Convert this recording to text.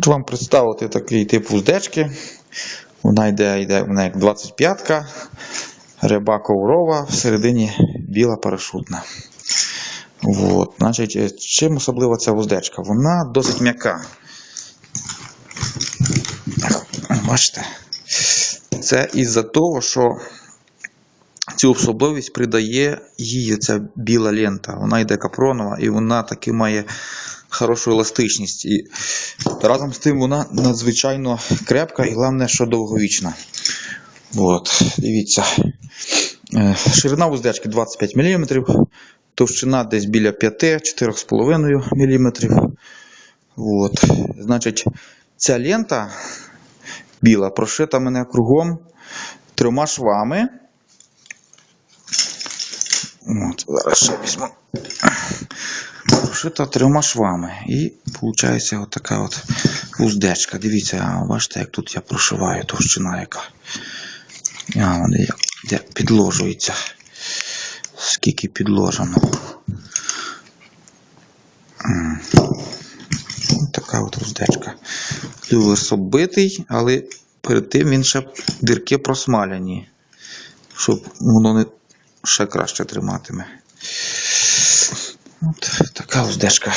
Хочу вам представити такий тип вуздечки. Вона йде, йде вона як 25-ка, ряба коврова, всередині біла парашутна. От, значить, чим особлива ця вуздечка? Вона досить м'яка. Бачите? Це із-за того, що цю особливість придає їй ця біла лента. Вона йде капронова і вона таки має хорошу еластичність. І разом з тим вона надзвичайно крепка і головне, що довговічна. От, дивіться. Е, Ширина вуздечки 25 мм, товщина десь біля 5-4,5 мм. От. Значить, ця лента біла прошита мене кругом трьома швами. От, зараз ще візьму. Прошита трьома швами. І виходить от така от вуздечка. Дивіться, бачите, як тут я прошиваю товщина яка. А, вони як підложується. Скільки підложено. Ось така от вуздечка. Люверс оббитий, але перед тим він ще дірки просмаляні, щоб воно не ще краще триматиме. От така вуздечка.